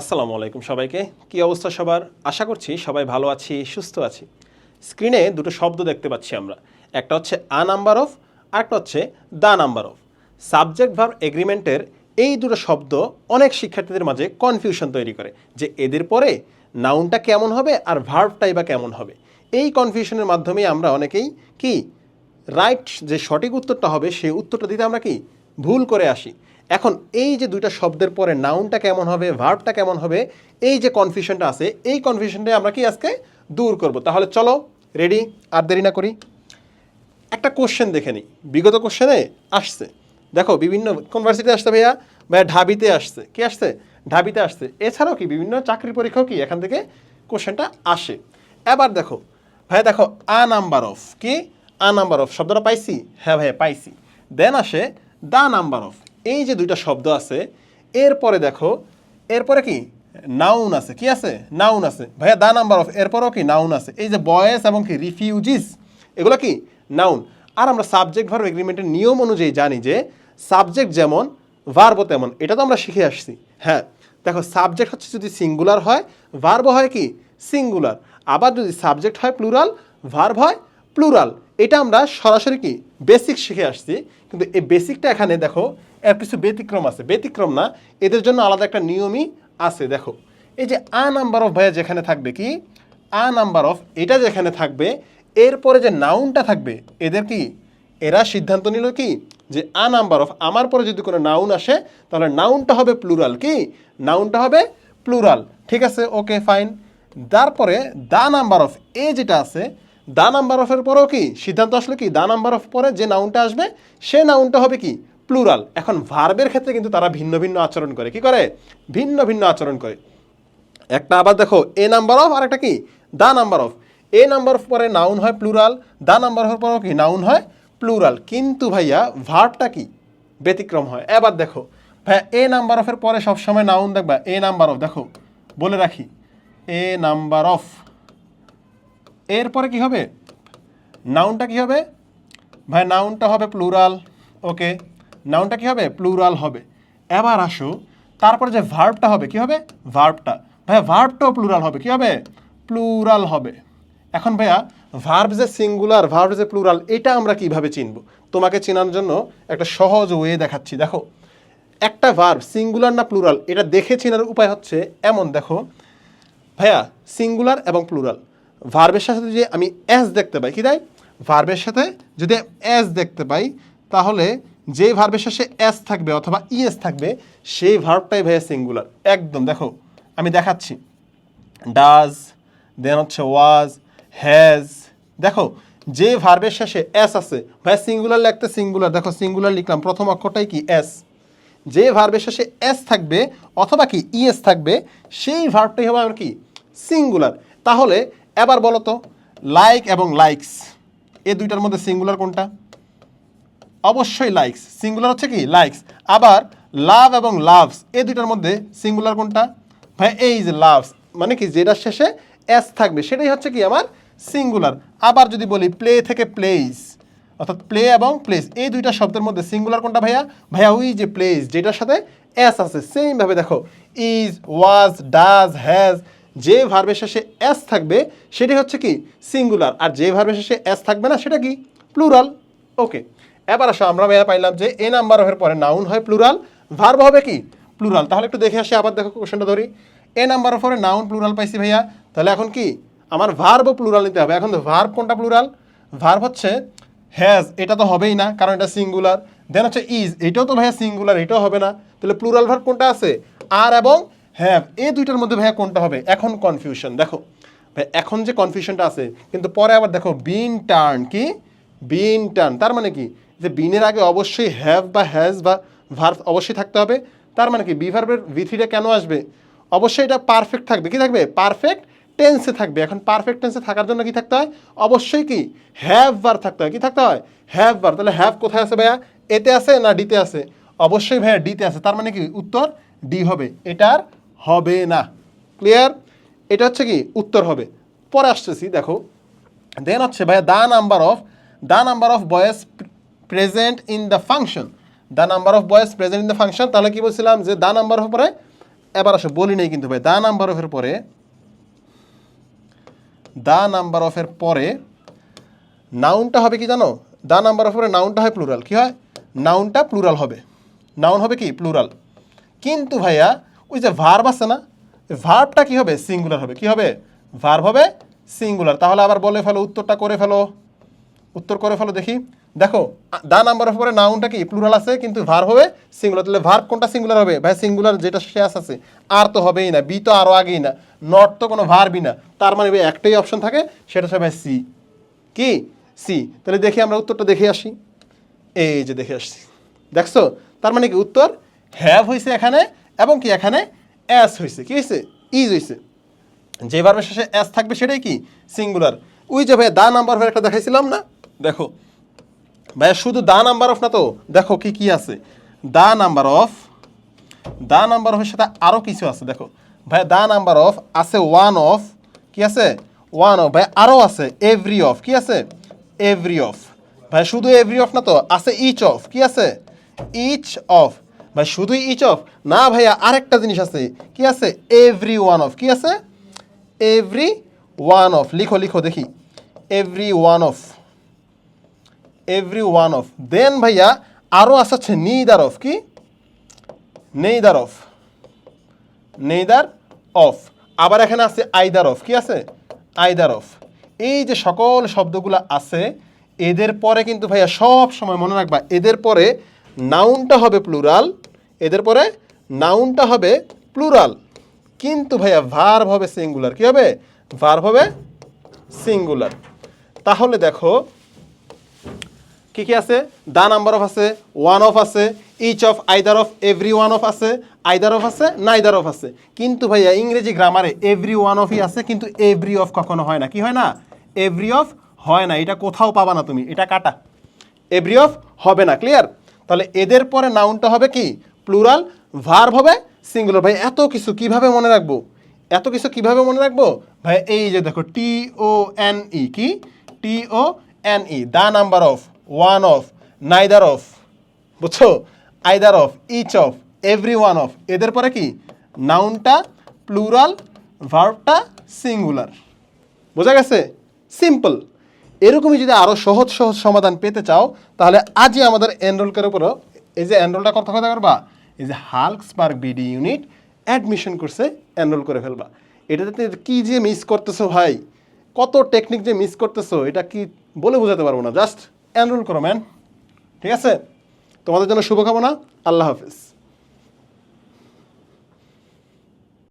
আসসালামু আলাইকুম সবাইকে। কি অবস্থা সবার? আশা করছি সবাই ভালো আছি, সুস্থ আছি। স্ক্রিনে দুটো শব্দ দেখতে পাচ্ছি আমরা। একটা হচ্ছে আ নাম্বার অফ, আরেকটা হচ্ছে the number of. Subject verb এগ্রিমেন্টের এই দুটো শব্দ অনেক শিক্ষার্থীদের মাঝে কনফিউশন তৈরি করে যে এদের পরে নাউনটা কেমন হবে আর ভার্বটাই বা কেমন হবে। এই কনফিউশনের মাধ্যমেই আমরা অনেকেই কি, রাইট যে সঠিক উত্তরটা হবে, সেই উত্তরটা দিতে আমরা কি, ভুল করে আসি। এখন এই যে দুইটা শব্দের পরে নাউনটা কেমন হবে ভার্বটা কেমন হবে, এই যে কনফিউশনটা আছে, এই কনফিউশনটা আমরা কি আজকে দূর করব? তাহলে চলো রেডি আর দেরি না করি। একটা কোশ্চেন দেখে নিই। বিগত কোশ্চেনে আসছে। দেখো, বিভিন্ন কোন ভার্সিটি আসছে ভাইয়া। ভাইয়া ঢাবিতে আসছে। কি আসছে? ঢাবিতে আসছে। এছাড়াও কি বিভিন্ন চাকরির পরীক্ষাও কি এখান থেকে কোশ্চেনটা আসে। এবার দেখো, ভাইয়া দেখো আ নাম্বার অফ কি? আ নাম্বার অফ শব্দটা পাইছি? হ্যাঁ ভাইয়া, পাইছি। দেন আসে দা নাম্বার অফ এই যে দুইটা শব্দ আছে, এরপরে দেখো, এরপরে কি? নাউন আছে। কি আছে? নাউন আছে। ভাইয়া, দা নাম্বার অফ, এরপরেও কি নাউন আছে? এই যে বয়েস এবং কি রিফিউজিস এগুলো কি? নাউন আর আমরা সাবজেক্ট ভার্ব এগ্রিমেন্টের নিয়ম অনুযায়ী জানি যে সাবজেক্ট যেমন ভার্বও তেমন। এটা তো আমরা শিখে আসছি। হ্যাঁ দেখো সাবজেক্ট হচ্ছে যদি সিঙ্গুলার হয় ভার্ব হয় কি? সিঙ্গুলার আবার যদি সাবজেক্ট হয় প্লুরাল ভার্ব হয় প্লুরাল এটা আমরা সরাসরি কি? বেসিক শিখে আসছি। কিন্তু এই বেসিকটা এখানে দেখো এর কিছু ব্যতিক্রম আছে। ব্যতিক্রম না, এদের জন্য আলাদা একটা নিয়মই আছে, দেখো। এই যে আ নাম্বার অফ ভাইয়া যেখানে থাকবে কি? আ নাম্বার অফ এটা যেখানে থাকবে, এরপরে যে নাউনটা থাকবে, এদের কি? এরা সিদ্ধান্ত নিল কি? যে আ নাম্বার অফ আমার পরে যদি কোনো নাউন আসে, তাহলে নাউনটা হবে প্লুরাল, কি? নাউনটা হবে প্লুরাল, ঠিক আছে? Okay, fine. তারপরে দা নাম্বার অফ এ যেটা আছে, দা নাম্বার অফের পরেও কি? সিদ্ধান্ত আসলে কি? দা নাম্বার অফ পরে যে নাউনটা আসবে, সে নাউনটা হবে কি? প্লুরাল। এখন ভার্বের ক্ষেত্রে কিন্তু তারা ভিন্ন ভিন্ন আচরণ করে। কি করে? ভিন্ন ভিন্ন আচরণ করে। একটা আবার দেখো এ নাম্বার অফ আর একটা কি? The number of a number of পরে নাউন হয় প্লুরাল দা নাম্বার অফ পরেও কি? নাউন হয় প্লুরাল। কিন্তু ভাইয়া ভার্বটা কি? ব্যতিক্রম হয়। এবার দেখো, ভাইয়া এ নাম্বার অফের পরে সবসময় নাউন দেখবা। এ নাম্বার অফ দেখো, বলে রাখি। এ নাম্বার অফ এরপরে কি হবে? নাউনটা কি হবে? ভাই নাউনটা হবে প্লুরাল। ওকে নাউনটা কি হবে? প্লুরাল হবে। এবার আসো, তারপরে যে ভার্বটা হবে, কি হবে? ভার্বটা ভাইয়া ভার্বটাও প্লুরাল হবে, কি হবে? প্লুরাল হবে। এখন ভাইয়া ভার্ব যে সিঙ্গুলার ভার্ব যে প্লুরাল এটা আমরা কীভাবে চিনব? তোমাকে চেনার জন্য একটা সহজ ওয়ে দেখাচ্ছি। দেখো, একটা ভার্ব সিঙ্গুলার না প্লুরাল এটা দেখে চেনার উপায় হচ্ছে এমন, দেখো। ভাইয়া সিঙ্গুলার এবং প্লুরাল ভার্বের সাথে যদি আমি এস দেখতে পাই, কি তাই ভার্বের সাথে যদি এস দেখতে পাই, তাহলে যে ভার্বের শেষে এস থাকবে অথবা ইএস থাকবে, সেই ভার্বটাই ভাইয়া সিঙ্গুলার একদম, দেখো, আমি দেখাচ্ছি। ডাজ দেন হচ্ছে ওয়াজ হ্যাজ দেখো, যে ভার্বের শেষে এস আছে ভাই সিঙ্গুলার লিখতে সিঙ্গুলার দেখো সিঙ্গুলার লিখলাম, প্রথম অক্ষরটাই কি এস যে ভার্বের শেষে এস থাকবে অথবা কি ইএস থাকবে, সেই ভার্বটাই হবে আমার কি? সিঙ্গুলার তাহলে, এবার বলো তো লাইক এবং লাইকস এই দুইটার মধ্যে সিঙ্গুলার কোনটা? অবশ্যই লাইকস সিঙ্গুলার হচ্ছে কি? লাইকস আবার লাভ এবং লাভস এই দুইটার মধ্যে সিঙ্গুলার কোনটা? ভাই, এই যে লাভস মানে কি? যেটা শেষে এস থাকবে, সেটাই হচ্ছে কি আমার সিঙ্গুলার আবার যদি বলি প্লে থেকে প্লেস অর্থাৎ প্লে এবং প্লেস এই দুইটা শব্দের মধ্যে সিঙ্গুলার কোনটা ভাইয়া? ভাইয়া, ওই যে প্লেস যেটার সাথে এস আছে। সেমভাবে দেখো ইজ ওয়াজ ডাজ হ্যাজ যে ভার্বের শেষে এস থাকবে সেটি হচ্ছে কি? সিঙ্গুলার আর যে ভার্বের শেষে এস থাকবে না, সেটা কি? প্লুরাল ওকে এবার আসো, আমরা ভাইয়া পাইলাম যে এ নাম্বার অফের পরে নাউন হয় প্লুরাল ভার্ব হবে কি? প্লুরাল তাহলে একটু দেখে আসি, আবার দেখো কোশ্চেনটা ধরি। এ নাম্বার অফ পরে নাউন প্লুরাল পাইছি ভাইয়া। তাহলে এখন কি? আমার ভার্বও প্লুরাল নিতে হবে। এখন তো ভার্ব কোনটা প্লুরাল ভার্ব হচ্ছে হ্যাজ এটা তো হবেই না, কারণ এটা সিঙ্গুলার দেন হচ্ছে ইজ এটাও তো ভাইয়া সিঙ্গুলার এটাও হবে না। তাহলে প্লুরাল ভার্ব কোনটা আছে? আর এবং হ্যাভ এই দুইটার মধ্যে ভাইয়া কোনটা হবে? এখন কনফিউশন দেখো ভাই এখন যে কনফিউশনটা আছে, কিন্তু পরে আবার দেখো বিন টার্ন কি? বিন টার্ন তার মানে কি? যে বিনের আগে অবশ্যই হ্যাভ বা হ্যাজ বা ভার্ভ অবশ্যই থাকতে হবে। তার মানে কি? বি ভার্বের ভিথিটা কেন আসবে? অবশ্যই এটা পারফেক্ট থাকবে। কি থাকবে? পারফেক্ট টেন্সে থাকবে। এখন পারফেক্ট টেন্সে থাকার জন্য কি থাকতে হয়? অবশ্যই কি? হ্যাভ বার থাকতে হয়। কি থাকতে হয়? হ্যাভ বার তাহলে হ্যাভ কোথায় আছে ভাইয়া? এতে আছে না ডিতে আছে? অবশ্যই ভাইয়া ডিতে আছে। তার মানে কি? উত্তর ডি হবে। এটার হবে না। ক্লিয়ার এটা হচ্ছে কি? উত্তর হবে। পরে আসতেছি, দেখো। দেন হচ্ছে ভাইয়া the number of the number of boys present in the function the number of boys present in the function তাহলে কি বলছিলাম যে দা নাম্বার অফ পরে, এবার আসো, বলি নেই কিন্তু ভাই দা নাম্বার অফের পরে দ্য নাম্বার অফের পরে নাউনটা হবে কি জানো? দ্য নাম্বার অফের পরে নাউনটা হয় প্লুরাল কি হয়? নাউনটা প্লুরাল হবে। নাউন হবে কি? প্লুরাল কিন্তু ভাইয়া, ওই যে ভার্ব আছে না ভার্বটা কি হবে? সিঙ্গুলার হবে। কি হবে? ভার্ব হবে সিঙ্গুলার তাহলে আবার বলে ফেলো, উত্তরটা করে ফেলো। উত্তর করে ফেলো দেখি। দেখো, দা নাম্বার অফ পরে নাউনটা কি? প্লুরাল আছে, কিন্তু ভার্ব হবে সিঙ্গুলার তাহলে ভার্ব কোনটা সিঙ্গুলার হবে? ভাই সিঙ্গুলার যেটা শেষ আছে, আর তো হবেই না, বি তো আরও আগেই না নট তো কোনো ভার্বই না। তার মানে ভাই, একটাই অপশন থাকে, সেটা হচ্ছে ভাই সি কি? সি তাহলে দেখি আমরা উত্তরটা দেখে আসি। এই যে দেখে আসছি। দেখছ? তার মানে কি? উত্তর হ্যাভ হয়েছে এখানে, এবং কি এখানে অ্যাস হয়েছে কি হয়েছে ইজ হয়েছে যে ভার্বের শেষে অ্যাস থাকবে সেটাই কি? সিঙ্গুলার ওই যে ভাই, দা নাম্বার ভাবে একটা দেখাইছিলাম না? দেখো ভাইয়া, শুধু দা নাম্বার অফ না তো? দেখো কি কি আছে। The number of, the number অফের সাথে আরও কিছু আছে, দেখো। ভাই দা নাম্বার অফ আছে ওয়ান অফ কি আছে? ওয়ান অফ ভাই আরও আছে এভরি অফ কি আছে? এভরি অফ ভাই শুধু এভরি অফ না তো, আছে ইচ অফ কি আছে? ইচ অফ ভাই শুধুই ইচ অফ না ভাইয়া, আরেকটা জিনিস আছে, কি আছে? এভরি ওয়ান অফ কি আছে? এভরি ওয়ান অফ লিখো লিখো দেখি। Every one of every one of then ভাইয়া আরও আছে হচ্ছে নিদার অফ কি নেইদার অফ নেইদার অফ আবার এখানে আছে আইদার অফ কি আছে? আইদার অফ এই যে সকল শব্দগুলো আছে, এদের পরে কিন্তু ভাইয়া সব সময় মনে রাখবা, এদের পরে নাউনটা হবে প্লুরাল এদের পরে নাউনটা হবে প্লুরাল কিন্তু ভাইয়া ভার্ব হবে সিঙ্গুলার কি হবে? ভার্ব হবে সিঙ্গুলার তাহলে দেখো কি কি আছে? দা নাম্বার অফ আছে, ওয়ান অফ আছে, each of, either of, every one of আছে, আইদার অফ আছে, নাইদার অফ আছে। কিন্তু ভাইয়া, ইংরেজি গ্রামারে এভরি ওয়ান অফই আছে, কিন্তু এভরি অফ কখনো হয় না। কি হয় না? এভরি অফ হয় না। এটা কোথাও পাবা না তুমি। এটা কাটা। এভরি অফ হবে না। ক্লিয়ার তাহলে এদের পরে নাউনটা হবে কি? প্লুরাল ভার্ব হবে সিঙ্গুলার ভাই, এত কিছু কীভাবে মনে রাখব? এত কিছু কীভাবে মনে রাখব? ভাই, এই যে দেখো টি ও এন ই কি? T O N E the number of. One of neither of বুঝছ? Either of each of every one of এদের পরে কি? নাউনটা প্লুরাল ভার্বটা সিঙ্গুলার বোঝা গেছে? সিম্পল এরকমই যদি আরও সহজ সহজ সমাধান পেতে চাও, তাহলে আজই আমাদের এনরোল করে পড়ো এই যে এনরোলটা কথা কথা করবা? এই যে hulk spark BD unit admission করছে এনরোল করে ফেলবা। এটাতে কি যে মিস করতেছো ভাই? কত টেকনিক যে মিস করতেছো, এটা কি বলে বোঝাতে পারব না জাস্ট এনরোল করো ম্যান। ঠিক আছে? তোমাদের জন্য শুভকামনা। আল্লাহ হাফিজ।